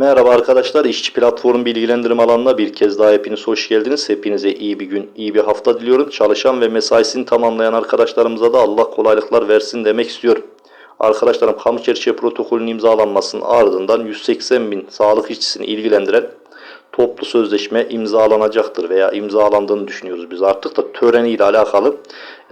Merhaba arkadaşlar, işçi platform bilgilendirme alanına bir kez daha hepiniz hoş geldiniz. Hepinize iyi bir gün, iyi bir hafta diliyorum. Çalışan ve mesaisini tamamlayan arkadaşlarımıza da Allah kolaylıklar versin demek istiyorum. Arkadaşlarım kamu çerçeve protokolünün imzalanmasının ardından 180 bin sağlık işçisini ilgilendiren toplu sözleşme imzalanacaktır veya imzalandığını düşünüyoruz biz artık da töreniyle alakalı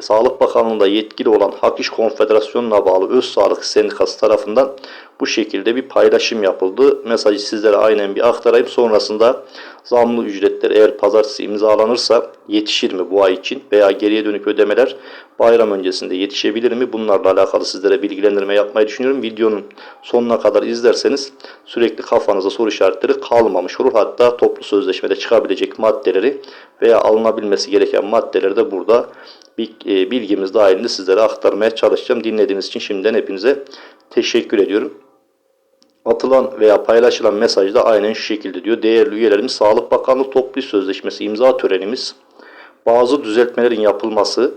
Sağlık Bakanlığı'nda yetkili olan Hak İş Konfederasyonu'na bağlı Öz Sağlık Sendikası tarafından bu şekilde bir paylaşım yapıldı. Mesajı sizlere aynen bir aktarayım. Sonrasında zamlı ücretler eğer pazartesi imzalanırsa yetişir mi bu ay için veya geriye dönük ödemeler bayram öncesinde yetişebilir mi? Bunlarla alakalı sizlere bilgilendirme yapmayı düşünüyorum. Videonun sonuna kadar izlerseniz sürekli kafanıza soru işaretleri kalmamış olur. Hatta toplu sözleşmede çıkabilecek maddeleri veya alınabilmesi gereken maddeleri de burada bilgimiz dahilinde sizlere aktarmaya çalışacağım. Dinlediğiniz için şimdiden hepinize teşekkür ediyorum. Atılan veya paylaşılan mesaj da aynen şu şekilde diyor. Değerli üyelerimiz Sağlık Bakanlığı Toplu Sözleşmesi imza törenimiz bazı düzeltmelerin yapılması,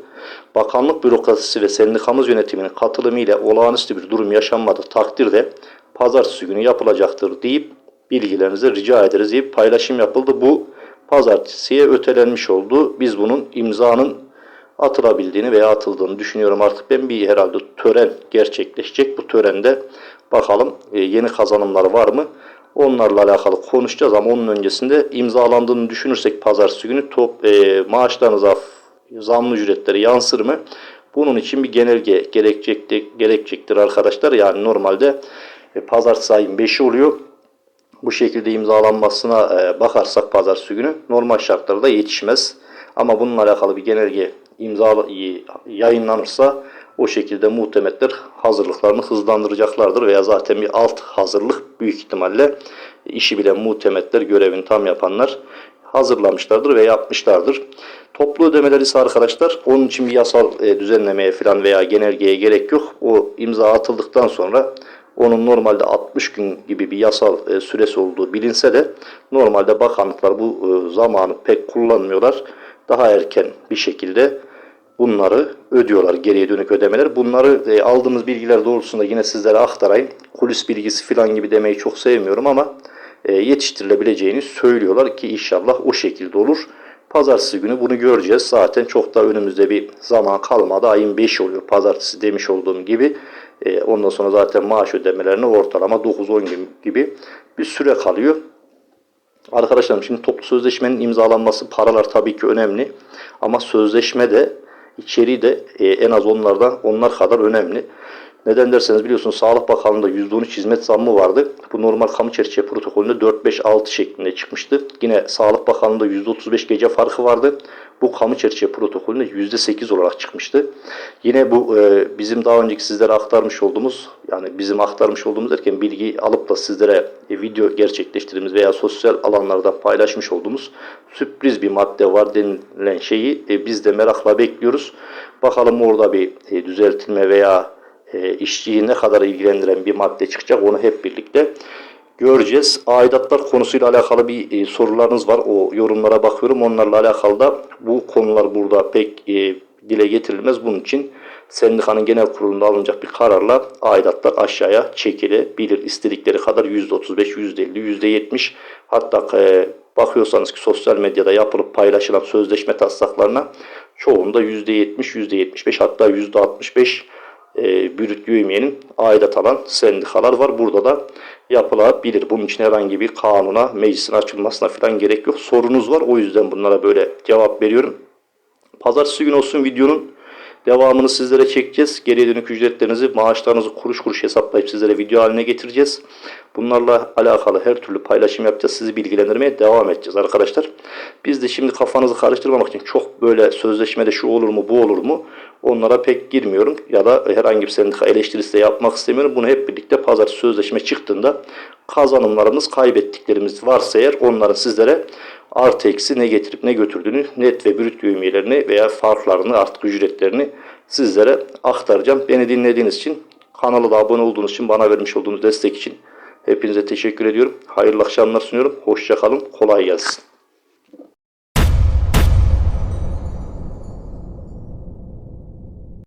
bakanlık bürokrasisi ve sendikamız yönetiminin katılımı ile olağanüstü bir durum yaşanmadığı takdirde pazartesi günü yapılacaktır deyip bilgilerinizi rica ederiz deyip paylaşım yapıldı. Bu pazartesiye ötelenmiş oldu. Biz bunun imzanın atılabildiğini veya atıldığını düşünüyorum. Artık ben bir herhalde tören gerçekleşecek. Bu törende bakalım e, yeni kazanımlar var mı? Onlarla alakalı konuşacağız ama onun öncesinde imzalandığını düşünürsek pazartesi günü top, e, maaşlarınıza zamlı ücretleri yansır mı? Bunun için bir genelge gerekecektir, gerekecektir arkadaşlar. Yani normalde e, pazartesi ayın 5'i oluyor. Bu şekilde imzalanmasına e, bakarsak pazartesi günü normal şartlarda yetişmez. Ama bununla alakalı bir genelge imza yayınlanırsa o şekilde muhtemetler hazırlıklarını hızlandıracaklardır veya zaten bir alt hazırlık büyük ihtimalle işi bilen muhtemetler görevini tam yapanlar hazırlamışlardır ve yapmışlardır. Toplu ödemeler ise arkadaşlar onun için bir yasal e, düzenlemeye falan veya genelgeye gerek yok. O imza atıldıktan sonra onun normalde 60 gün gibi bir yasal e, süresi olduğu bilinse de normalde bakanlıklar bu e, zamanı pek kullanmıyorlar. Daha erken bir şekilde bunları ödüyorlar geriye dönük ödemeler. Bunları e, aldığımız bilgiler doğrultusunda yine sizlere aktarayım. Kulis bilgisi falan gibi demeyi çok sevmiyorum ama e, yetiştirilebileceğini söylüyorlar ki inşallah o şekilde olur. Pazartesi günü bunu göreceğiz. Zaten çok da önümüzde bir zaman kalmadı. Ayın 5 oluyor pazartesi demiş olduğum gibi. E, ondan sonra zaten maaş ödemelerine ortalama 9-10 gün gibi bir süre kalıyor. Arkadaşlarım şimdi toplu sözleşmenin imzalanması paralar tabii ki önemli. Ama sözleşme de içeriği de e, en az onlardan onlar kadar önemli. Neden derseniz biliyorsunuz Sağlık Bakanlığı'nda %13 hizmet zammı vardı. Bu normal kamu çerçeve protokolünde 4-5-6 şeklinde çıkmıştı. Yine Sağlık Bakanlığı'nda %35 gece farkı vardı. Bu kamu çerçeve protokolünde %8 olarak çıkmıştı. Yine bu e, bizim daha önceki sizlere aktarmış olduğumuz yani bizim aktarmış olduğumuz derken bilgi alıp da sizlere e, video gerçekleştirdiğimiz veya sosyal alanlarda paylaşmış olduğumuz sürpriz bir madde var denilen şeyi e, biz de merakla bekliyoruz. Bakalım orada bir e, düzeltilme veya e, işçiyi ne kadar ilgilendiren bir madde çıkacak onu hep birlikte göreceğiz. Aidatlar konusuyla alakalı bir e, sorularınız var. O yorumlara bakıyorum. Onlarla alakalı da bu konular burada pek e, dile getirilmez. Bunun için sendikanın genel kurulunda alınacak bir kararla aidatlar aşağıya çekilebilir. İstedikleri kadar %35, %50, %70 hatta e, bakıyorsanız ki sosyal medyada yapılıp paylaşılan sözleşme taslaklarına çoğunda %70, %75 hatta %65 e, bürüt üyemeyenin aidat alan sendikalar var. Burada da yapılabilir. Bunun için herhangi bir kanuna, meclisin açılmasına falan gerek yok. Sorunuz var. O yüzden bunlara böyle cevap veriyorum. Pazartesi gün olsun videonun devamını sizlere çekeceğiz. Geriye dönük ücretlerinizi, maaşlarınızı kuruş kuruş hesaplayıp sizlere video haline getireceğiz. Bunlarla alakalı her türlü paylaşım yapacağız. Sizi bilgilendirmeye devam edeceğiz arkadaşlar. Biz de şimdi kafanızı karıştırmamak için çok böyle sözleşmede şu olur mu bu olur mu onlara pek girmiyorum. Ya da herhangi bir sendika eleştirisi de yapmak istemiyorum. Bunu hep birlikte pazar sözleşme çıktığında kazanımlarımız kaybettiklerimiz varsa eğer onların sizlere artı eksi ne getirip ne götürdüğünü net ve brüt üyemelerini veya farklarını artık ücretlerini sizlere aktaracağım. Beni dinlediğiniz için kanala da abone olduğunuz için bana vermiş olduğunuz destek için hepinize teşekkür ediyorum. Hayırlı akşamlar sunuyorum. Hoşçakalın. Kolay gelsin.